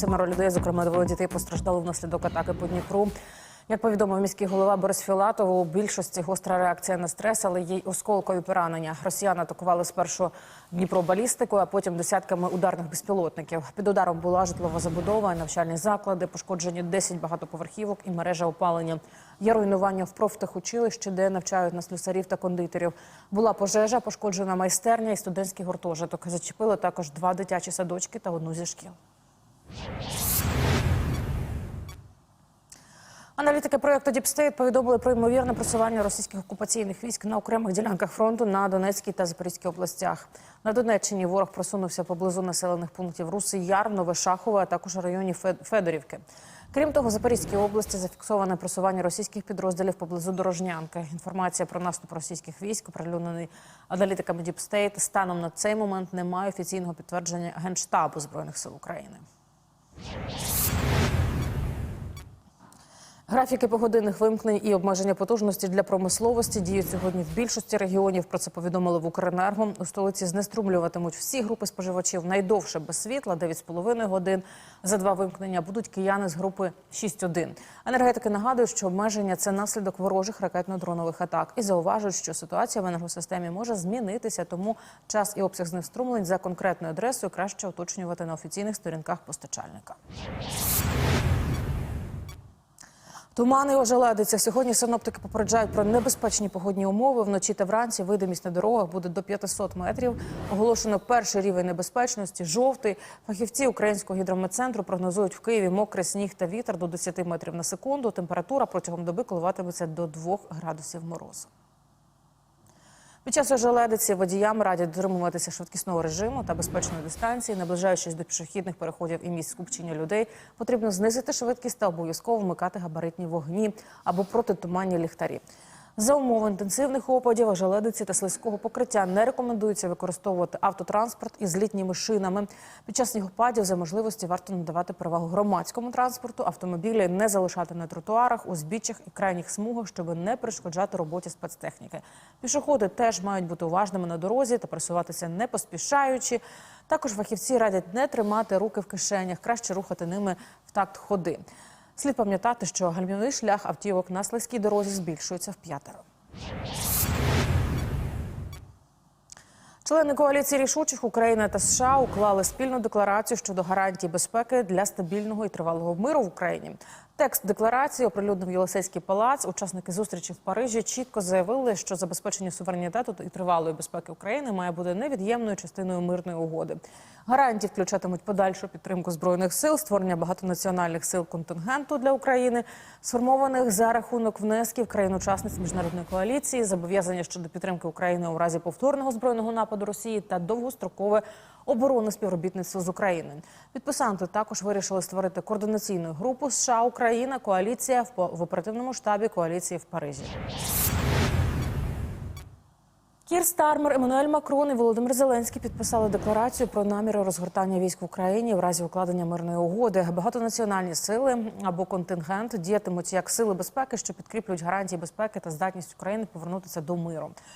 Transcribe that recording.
Семеро людей, зокрема двоє дітей, постраждали внаслідок атаки по Дніпру. Як повідомив міський голова Борис Філатов, у більшості гостра реакція на стрес, але є й осколкові поранення. Росіяни атакували спершу Дніпро балістикою, а потім десятками ударних безпілотників. Під ударом була житлова забудова, навчальні заклади, пошкоджені 10 багатоповерхівок і мережа опалення. Є руйнування в профтехучилищі, де навчають на слюсарів та кондитерів. Була пожежа, пошкоджена майстерня і студентський гуртожиток. Зачепили також два дитячі садочки та одну зі шкіл. Аналітики проєкту Діпстейт повідомили про ймовірне просування російських окупаційних військ на окремих ділянках фронту на Донецькій та Запорізькій областях. На Донеччині ворог просунувся поблизу населених пунктів Руси Яр, Нове Шахове, а також районі Фе- Федорівки. Крім того, в Запорізькій області зафіксоване просування російських підрозділів поблизу Дорожнянки. Інформація про наступ російських військ, оприлюднений аналітиками Діпстейт, станом на цей момент немає офіційного підтвердження Генштабу збройних сил України. よし! Графіки погодинних вимкнень і обмеження потужності для промисловості діють сьогодні в більшості регіонів. Про це повідомили в Укренерго. У столиці знеструмлюватимуть всі групи споживачів найдовше без світла 9,5 годин. За два вимкнення будуть кияни з групи 6,1. Енергетики нагадують, що обмеження це наслідок ворожих ракетно-дронових атак і зауважують, що ситуація в енергосистемі може змінитися, тому час і обсяг знеструмлень за конкретною адресою краще уточнювати на офіційних сторінках постачальника. Тумани ожеледиться. Сьогодні синоптики попереджають про небезпечні погодні умови. Вночі та вранці видимість на дорогах буде до 500 метрів. Оголошено перший рівень небезпечності жовтий. Фахівці українського гідрометцентру прогнозують в Києві мокрий сніг та вітер до 10 метрів на секунду. Температура протягом доби коливатиметься до 2 градусів морозу. Під час ожеледиці водіям радять дотримуватися швидкісного режиму та безпечної дистанції, наближаючись до пішохідних переходів і місць скупчення людей, потрібно знизити швидкість та обов'язково вмикати габаритні вогні або протитуманні ліхтарі. За умови інтенсивних опадів, ожеледиці та слизького покриття не рекомендується використовувати автотранспорт із літніми шинами. Під час снігопадів за можливості варто надавати перевагу громадському транспорту, автомобілі не залишати на тротуарах, узбіччях і крайніх смугах, щоб не перешкоджати роботі спецтехніки. Пішоходи теж мають бути уважними на дорозі та пересуватися не поспішаючи. Також фахівці радять не тримати руки в кишенях, краще рухати ними в такт ходи. Слід пам'ятати, що гальмівний шлях автівок на слизькій дорозі збільшується в п'ятеро. Члени коаліції рішучих України та США уклали спільну декларацію щодо гарантій безпеки для стабільного і тривалого миру в Україні. Текст декларації оприлюднив Єлисейський палац. Учасники зустрічі в Парижі чітко заявили, що забезпечення суверенітету і тривалої безпеки України має бути невід'ємною частиною мирної угоди. Гарантії включатимуть подальшу підтримку збройних сил, створення багатонаціональних сил контингенту для України, сформованих за рахунок внесків країн-учасниць міжнародної коаліції, зобов'язання щодо підтримки України у разі повторного збройного нападу Росії та довгострокове оборонне співробітництво з України. Підписанти також вирішили створити координаційну групу США Україна коаліція в оперативному штабі коаліції в Парижі. Кір Стармер, Еммануель Макрон і Володимир Зеленський підписали декларацію про наміри розгортання військ в Україні в разі укладення мирної угоди. Багатонаціональні сили або контингент діятимуть як сили безпеки, що підкріплюють гарантії безпеки та здатність України повернутися до миру.